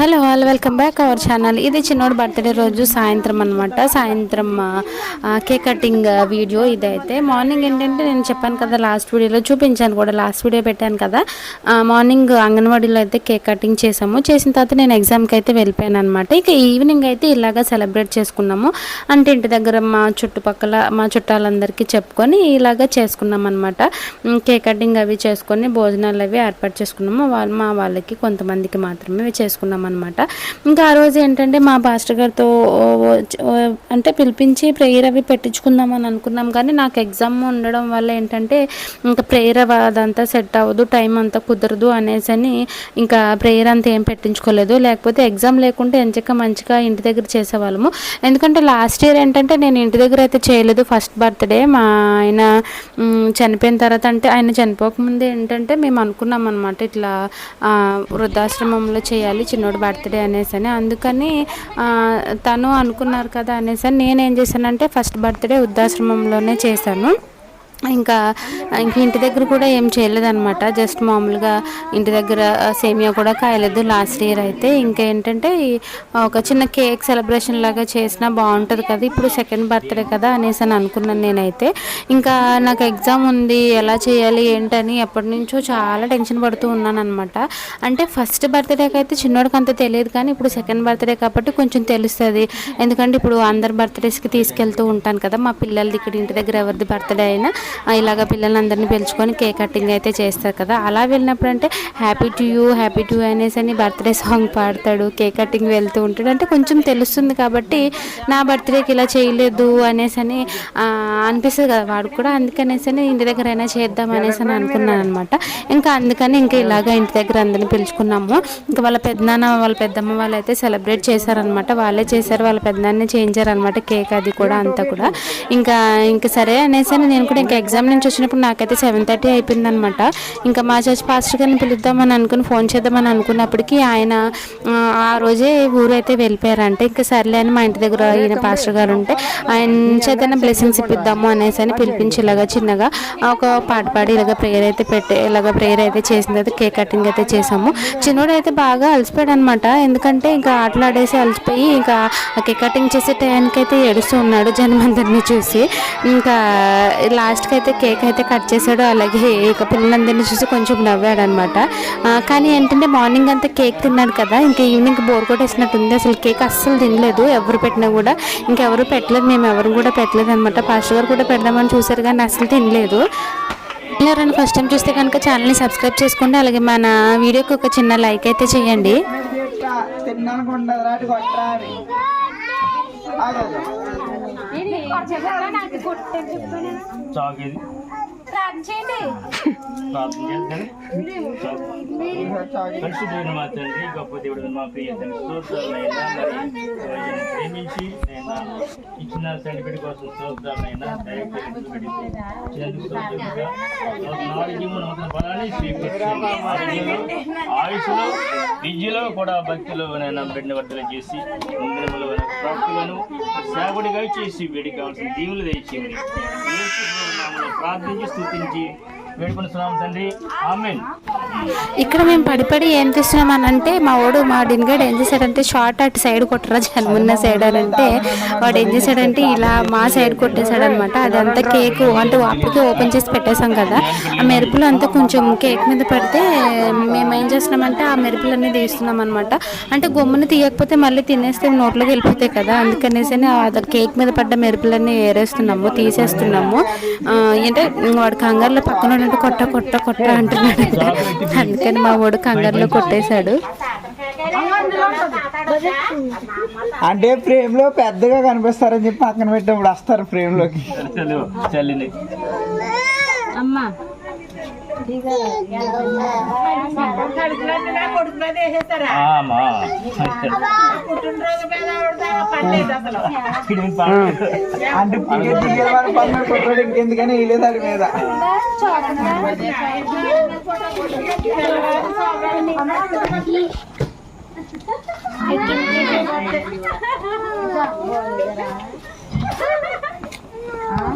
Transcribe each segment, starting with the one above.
Hello all welcome back our channel. ఇది చిన్నోడు birthday రోజు సాయంత్రం అనమాట సాయంత్రం కేక్ కటింగ్ వీడియో ఇదైతే. మార్నింగ్ ఏంటంటే నేను చెప్పాను కదా లాస్ట్ వీడియోలో చూపించాను కూడా లాస్ట్ వీడియో పెట్టాను కదా. మార్నింగ్ అంగన్వాడీలో అయితే కేక్ కటింగ్ చేసాము. చేసిన తర్వాత నేను ఎగ్జామ్కి అయితే వెళ్ళిపోయాను అనమాట ఇక ఈవినింగ్ అయితే ఇలాగా సెలబ్రేట్ చేసుకున్నాము. అంటే ఇంటి దగ్గర మా చుట్టుపక్కల మా చుట్టాలందరికీ చెప్పుకొని ఇలాగా చేసుకున్నాం అనమాట కేక్ కటింగ్ అవి చేసుకొని భోజనాలు అవి ఏర్పాటు చేసుకున్నాము. వాళ్ళు మా వాళ్ళకి కొంతమందికి మాత్రమే చేసుకున్నాం అనమాట ఇంకా ఆ రోజు ఏంటంటే మా పాస్టర్ గారితో అంటే పిలిపించి ప్రేయర్ అవి పెట్టించుకుందాం అని అనుకున్నాం. కానీ నాకు ఎగ్జామ్ ఉండడం వల్ల ఏంటంటే ఇంకా ప్రేయర్ అదంతా సెట్ అవ్వదు టైం అంతా కుదరదు అనేసి అని ఇంకా ప్రేయర్ అంతా ఏం పెట్టించుకోలేదు. లేకపోతే ఎగ్జామ్ లేకుంటే ఎంచక్క మంచిగా ఇంటి దగ్గర చేసేవాళ్ళము. ఎందుకంటే లాస్ట్ ఇయర్ ఏంటంటే నేను ఇంటి దగ్గర అయితే చేయలేదు. ఫస్ట్ బర్త్డే మా ఆయన చనిపోయిన తర్వాత అంటే ఆయన చనిపోకముందే ఏంటంటే మేము అనుకున్నాం అనమాట ఇట్లా వృద్ధాశ్రమంలో చేయాలి చిన్నోడు బర్త్డే అనేసి అని. అందుకని తను అనుకున్నారు కదా అనేసి అని నేను ఏం చేశానంటే ఫస్ట్ బర్త్డే వృద్ధాశ్రమంలోనే చేశాను. ఇంకా ఇంక ఇంటి దగ్గర కూడా ఏం చేయలేదన్నమాట. జస్ట్ మామూలుగా ఇంటి దగ్గర సేమియా కూడా కాయలేదు లాస్ట్ ఇయర్ అయితే. ఇంకా ఏంటంటే ఒక చిన్న కేక్ సెలబ్రేషన్ లాగా చేసినా బాగుంటుంది కదా ఇప్పుడు సెకండ్ బర్త్డే కదా అనేసి అని అనుకున్నాను నేనైతే. ఇంకా నాకు ఎగ్జామ్ ఉంది ఎలా చేయాలి ఏంటని ఎప్పటి నుంచో చాలా టెన్షన్ పడుతూ ఉన్నాను అనమాట అంటే ఫస్ట్ బర్త్డేకి అయితే చిన్నోడికి అంత తెలియదు కానీ ఇప్పుడు సెకండ్ బర్త్డే కాబట్టి కొంచెం తెలుస్తుంది. ఎందుకంటే ఇప్పుడు అందరి బర్త్డేస్కి తీసుకెళ్తూ ఉంటాను కదా మా పిల్లలది ఇక్కడ ఇంటి దగ్గర ఎవరిది బర్త్డే అయినా. ఇలాగ పిల్లలందరినీ పిలుచుకొని కేక్ కటింగ్ అయితే చేస్తారు కదా. అలా వెళ్ళినప్పుడు అంటే happy to you happy to అనేసి అని బర్త్డే సాంగ్ పాడతాడు. కేక్ కటింగ్ వెళ్తూ ఉంటాడు. అంటే కొంచెం తెలుస్తుంది కాబట్టి నా బర్త్డేకి ఇలా చేయలేదు అనేసి అని అనిపిస్తుంది కదా వాడు కూడా. అందుకనేసి అని ఇంటి దగ్గర అయినా చేద్దాం అనేసి అని అనుకున్నాను అనమాట ఇంకా అందుకని ఇంకా ఇలాగ ఇంటి దగ్గర అందరిని పిలుచుకున్నాము. ఇంకా వాళ్ళ పెద్దనాన్న వాళ్ళ పెద్దమ్మ వాళ్ళు అయితే సెలబ్రేట్ చేశారనమాట వాళ్ళే చేశారు. వాళ్ళ పెద్దనాన్నే చేయించారనమాట కేక్ అది కూడా అంతా కూడా. ఇంకా ఇంకా సరే అనేసి అని నేను కూడా ఇంకా ఎగ్జామ్ నుంచి వచ్చినప్పుడు నాకైతే సెవెన్ థర్టీ అయిపోయిందనమాట. ఇంకా మా చర్చ్ పాస్టర్ గారిని పిలుద్దామని అనుకుని ఫోన్ చేద్దామని అనుకున్నప్పటికీ ఆయన ఆ, రోజే ఊరు అయితే వెళ్ళిపోయారంటే. ఇంకా సర్లే అని మా ఇంటి దగ్గర ఈయన పాస్టర్ గారు ఉంటే ఆయన చేతనే బ్లెస్సింగ్స్ ఇప్పిద్దాము అనేసి అని పిలిపించి ఇలాగా చిన్నగా ఒక పాట పాడి ఇలాగ ప్రేయర్ అయితే పెట్టి ఇలాగ ప్రేయర్ అయితే చేసిన తర్వాత కేక్ కటింగ్ అయితే చేసాము చిన్నోడు అయితే బాగా అలసిపోయాడు అనమాట ఎందుకంటే ఇంకా ఆటలాడేసి అలసిపోయి ఇంకా కేక్ కటింగ్ చేసే టైంకి అయితే ఏడుస్తూ ఉన్నాడు జనమందరినీ చూసి. ఇంకా లాస్ట్కి అయితే కేక్ అయితే కట్ చేశాడు. అలాగే ఇక పిల్లలందరినీ చూసి కొంచెం నవ్వాడు అనమాట కానీ ఏంటంటే మార్నింగ్ అంతా కేక్ తిన్నాడు కదా ఇంకా ఈవినింగ్ బోర్ కొట్టేసినట్టుంది. అసలు కేక్ అస్సలు తినలేదు ఎవరు పెట్టినా కూడా. ఇంకెవరు పెట్టలేదు మేము ఎవరు కూడా పెట్టలేదు అనమాట పాస్టర్ గారు కూడా పెడదామని చూశారు కానీ అసలు తినలేదు. ఎవరైనా ఫస్ట్ టైం చూస్తే కనుక ఛానల్ని సబ్స్క్రైబ్ చేసుకోండి. అలాగే మన వీడియోకి ఒక చిన్న లైక్ అయితే చేయండి. చాకేది? రాటి కొట్టరా ప్రార్థన చేద్దాం మా తండ్రి గొప్ప దేవుడు మా ప్రియ స్తోత్రాలైనా మరి ప్రేమించి నేను ఇచ్చిన సర్టిఫికేట్ కోసం స్తోత్రాలైనా నూతన బలాన్ని స్వీకరించండి ఆయుషులో విద్యలో కూడా భక్తిలో నేను బిడ్డ వర్తలు చేసి ముందు ప్రాప్తులను సేవడిగా చేసి వేడి కావాల్సిన దీవులు నామములో ప్రార్థించి స్తుతించి వేడుకొనిస్తున్నాం తండ్రి. ఆమెన్. ఇక్కడ మేము పడిపడి ఏం చేస్తున్నాం అంటే మా వాడు మా డిన్గాడు ఏం చేశాడంటే షార్ట్ అటు సైడ్ కొట్టరా జన్మున్న సైడ్ అని అంటే వాడు ఏం చేశాడంటే ఇలా మా సైడ్ కొట్టేశాడు అనమాట అదంతా కేక్ అంటే అప్పటికే ఓపెన్ చేసి పెట్టేశాం కదా. ఆ మెరుపులు అంతా కొంచెం కేక్ మీద పడితే మేము ఏం చేస్తున్నామంటే ఆ మెరుపులన్నీ తీస్తున్నాం అనమాట అంటే గొమ్ముని తీయకపోతే మళ్ళీ తినేస్తే నోట్లోకి వెళ్ళిపోతాయి కదా. అందుకనేసి అది కేక్ మీద పడ్డ మెరుపులన్నీ ఏరేస్తున్నాము తీసేస్తున్నాము. అంటే వాడు కంగారులో పక్కన ఉన్నట్టు కొట్ట కొట్ట కొట్ట అంటున్నాడు అందుకని మా వాడు కంగారులో కొట్టేశాడు. అంటే ఫ్రేమ్లో పెద్దగా కనిపిస్తారని చెప్పి పక్కన పెట్టినప్పుడు వస్తారు ఫ్రేమ్లోకి చలు చల్లిని. ఆమా ఇది పాడు. అంటే టికెట్ టికెట్ వాడు పక్కన కొట్టాడు ఇంకెందుకని వేయలేదు వాడి మీద ఆ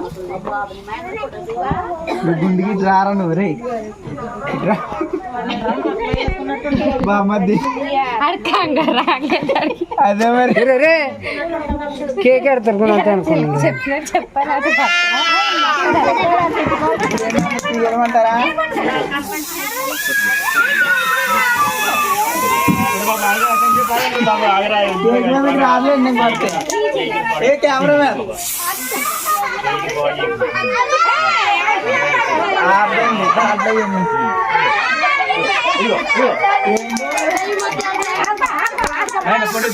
నువ్వు గుండికి రారా నువ్వు రే. బామ్మద్ది అదే మరి. రే కేక్ ఆడతారు కూడా అంతే అనుకున్నాను போட்டு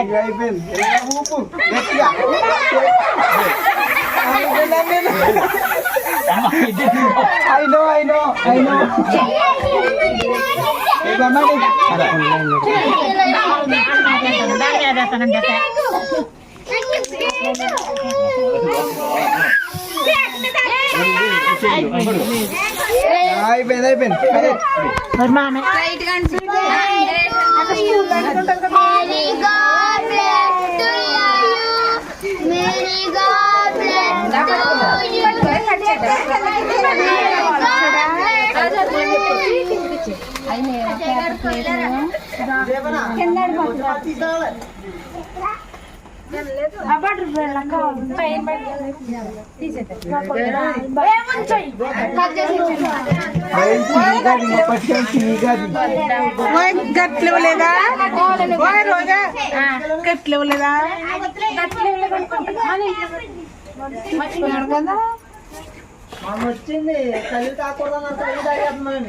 ఆగరా కేక్ మీద మీకు రాదులే నేను పడితే ఏ కెమెరామ్యాన్ అయిపోయింది అయిపోయింది అయిపోయింది God bless you. చిన్నగాది. గట్లేవలేదా రోజా గట్లేవలేదా లే, లే, లే,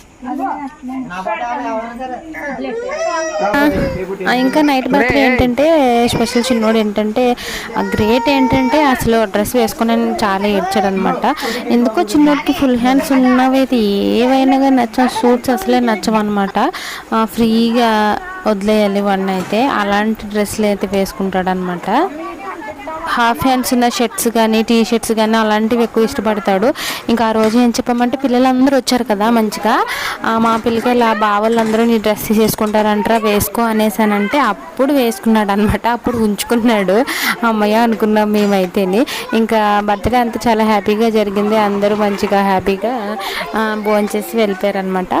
ఆ, ఇంకా నైట్ బర్త్డే ఏంటంటే స్పెషల్ చిన్నోడు ఏంటంటే గ్రేట్ ఏంటంటే అసలు డ్రెస్ వేసుకుని చాలా ఏడ్చాడు అనమాట ఎందుకో చిన్నోడికి ఫుల్ హ్యాండ్స్ ఉన్నవి అయితే ఏవైనా కానీ నచ్చ సూట్స్ అసలే నచ్చవన్నమాట ఆ, ఫ్రీగా వదిలేయాలి వన్ అయితే అలాంటి డ్రెస్సులు అయితే వేసుకుంటాడు అనమాట హాఫ్ హ్యాండ్స్ ఉన్న షర్ట్స్ కానీ టీ షర్ట్స్ కానీ అలాంటివి ఎక్కువ ఇష్టపడతాడు. ఇంకా ఆ రోజు ఏం చెప్పామంటే పిల్లలందరూ వచ్చారు కదా మంచిగా. మా పిల్లకి ఇలా బావలందరూ నీ డ్రెస్ వేసుకుంటారంటారా వేసుకో అనేసానంటే అప్పుడు వేసుకున్నాడు అనమాట అప్పుడు ఉంచుకున్నాడు. అమ్మయ్య అనుకున్నాం మేమైతేని. ఇంకా బర్త్డే అంతా చాలా హ్యాపీగా జరిగింది. అందరూ మంచిగా హ్యాపీగా భోంచేసి వెళ్ళిపోయారనమాట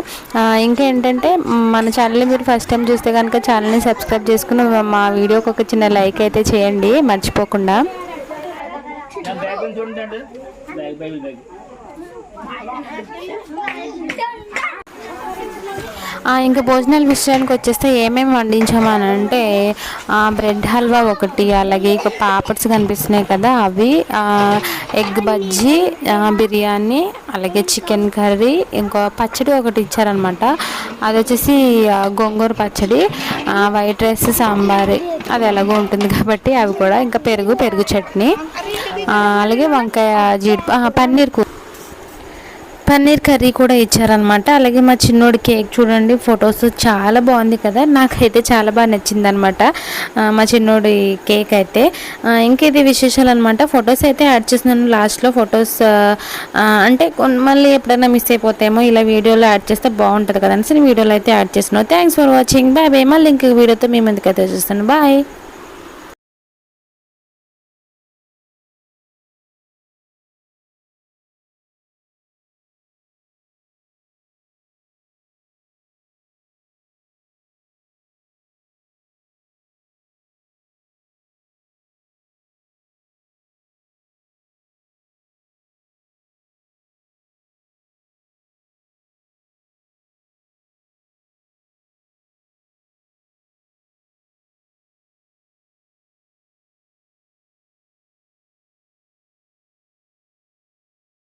ఇంకా ఏంటంటే మన ఛానల్ని మీరు ఫస్ట్ టైం చూస్తే కనుక ఛానల్ని సబ్స్క్రైబ్ చేసుకుని మా వీడియోకి ఒక చిన్న లైక్ అయితే చేయండి. మర్చిపోకుండా. బ్యాగ్ చూడండి బ్యాగ్ బ్యాగ్ ఇంకా భోజనాల విషయానికి వచ్చేస్తే ఏమేమి వండించామని అంటే బ్రెడ్ హల్వా ఒకటి అలాగే ఇక పాపడ్స్ కనిపిస్తున్నాయి కదా అవి ఎగ్ బజ్జీ బిర్యానీ అలాగే చికెన్ కర్రీ ఇంకో పచ్చడి ఒకటి ఇచ్చారనమాట. అది వచ్చేసి గోంగూర పచ్చడి వైట్ రైస్ సాంబార్ అది ఎలాగో ఉంటుంది కాబట్టి అవి కూడా ఇంకా పెరుగు పెరుగు చట్నీ. అలాగే వంకాయ జీడి పన్నీర్ కూర పన్నీర్ కర్రీ కూడా ఇచ్చారనమాట అలాగే మా చిన్నోడి కేక్ చూడండి ఫొటోస్ చాలా బాగుంది కదా. నాకైతే చాలా బాగా నచ్చింది అనమాట మా చిన్నోడి కేక్ అయితే. ఆ, ఇంకా ఇది విశేషాలు అనమాట ఫొటోస్ అయితే యాడ్ చేస్తున్నాను. లాస్ట్లో ఫొటోస్ అంటే మళ్ళీ ఎప్పుడైనా మిస్ అయిపోతామో ఇలా వీడియోలో యాడ్ చేస్తే బాగుంటుంది కదా అని నేను వీడియోలో అయితే యాడ్ చేస్తున్నాను. Thanks for watching bye bye మళ్ళీ ఇంకొక వీడియోతో మీ ముందుకైతే చూస్తాను బాయ్